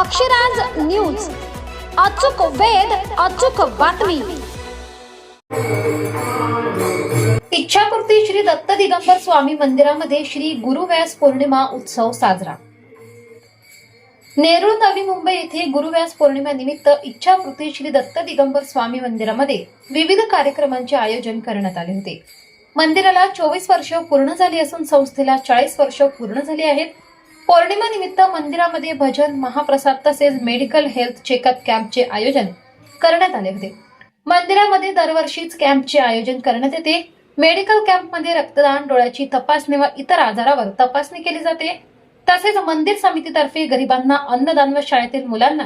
Akshraj news. अचूक वेद अचूक बातमी. इच्छापूर्ती श्री दत्त दिगंबर स्वामी मंदिरामध्ये श्री गुरुव्यास पौर्णिमा उत्सव साजरा. नेरूळ नवी मुंबई येथे गुरुव्यास पौर्णिमेनिमित्त इच्छापूर्ती श्री दत्त दिगंबर स्वामी मंदिरामध्ये विविध कार्यक्रमांचे आयोजन करण्यात आले होते. मंदिराला चोवीस वर्ष पूर्ण झाली असून संस्थेला चाळीस वर्ष पूर्ण झाली आहेत. पौर्णिमानिमित्त मंदिरामध्ये भजन महाप्रसाद तसेच मेडिकल हेल्थ चेकअप कॅम्पचे आयोजन करण्यात आले होते. मंदिरामध्ये दरवर्षीच कॅम्पचे आयोजन करण्यात येते. मेडिकल कॅम्पमध्ये रक्तदान डोळ्याची तपासणी व इतर आजारावर तपासणी केली जाते. तसेच मंदिर समितीतर्फे गरिबांना अन्नदान व शाळेतील मुलांना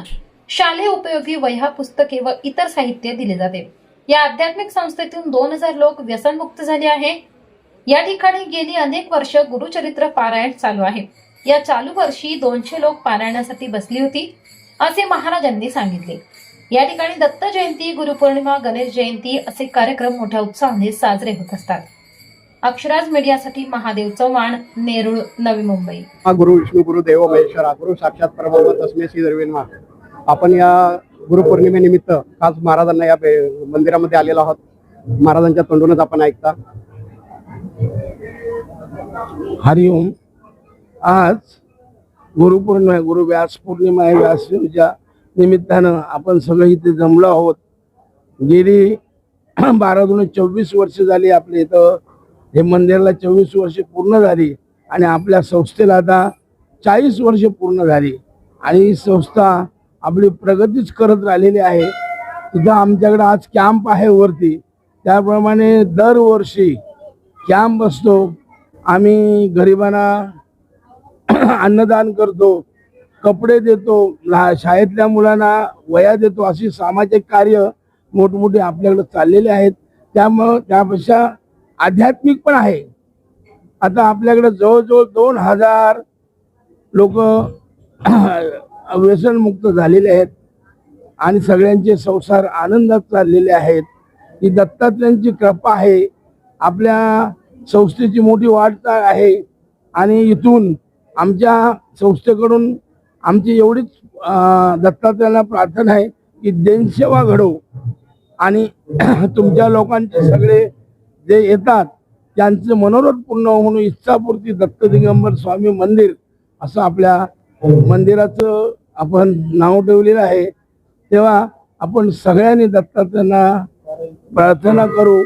शालेय उपयोगी वह्या पुस्तके व इतर साहित्य दिले जाते. या आध्यात्मिक संस्थेतून दोन हजार लोक व्यसनमुक्त झाले आहे. या ठिकाणी गेली अनेक वर्ष गुरुचरित्र पारायण चालू आहे. या चालू वर्षी दोनशे लोक पारायणासाठी बसली होती असे महाराजांनी सांगितले. या ठिकाणी दत्त जयंती गुरुपौर्णिमा गणेश जयंती असे कार्यक्रम मोठ्या उत्साहाने साजरे होत असतात. अक्षराज मीडियासाठी महादेव चव्हाण नेरूळ नवी मुंबई. हा गुरु विष्णू गुरु देव महेश्वरा गुरु साक्षात परब्रह्म तस्मे श्री दरवेन्मा आपण या गुरुपौर्णिमेनिमित्त आज महाराजांना या मंदिरामध्ये आलेलो आहोत. महाराजांच्या तोंडूनच आपण ऐकता. हरिओम. आज गुरुपौर्णिमा गुरु व्यास पौर्णिमा आहे व्यास निमित्तानं आपण सगळे इथे जमलो आहोत. गेली बारा दोन चोवीस वर्ष झाली आपल्या इथं. हे मंदिराला चोवीस वर्ष पूर्ण झाली आणि आपल्या संस्थेला आता चाळीस वर्ष पूर्ण झाली. आणि ही संस्था आपली प्रगतीच करत राहिलेली आहे. तिथं आमच्याकडे आज कॅम्प आहे वरती. त्याप्रमाणे दरवर्षी कॅम्प असतो. आम्ही गरिबांना अन्नदान करतो कपडे देतो शाळेतल्या मुलांना वया देतो अशी सामाजिक कार्य मोठमोठे आपल्याकडे चाललेले आहेत. त्यामुळं त्यापेक्षा आध्यात्मिक पण आहे. आता आपल्याकडे जवळजवळ दोन हजार लोक व्यसनमुक्त झालेले आहेत. आणि सगळ्यांचे संसार आनंदात चाललेले आहेत. ही दत्तात्रयांची कृपा आहे. आपल्या संस्थेची मोठी वाटचाल आहे. आणि इथून आमच्या संस्थेकडून आमची एवढीच अं, दत्तात्रयाला प्रार्थना आहे की जनसेवा घडो आणि तुमच्या लोकांचे सगळे जे येतात त्यांचं मनोरथ पूर्ण होऊन इच्छापूर्ती दत्त दिगंबर स्वामी मंदिर असं आपल्या मंदिराचं आपण नाव ठेवलेलं आहे. तेव्हा आपण सगळ्यांनी दत्तात्रयांना प्रार्थना करू.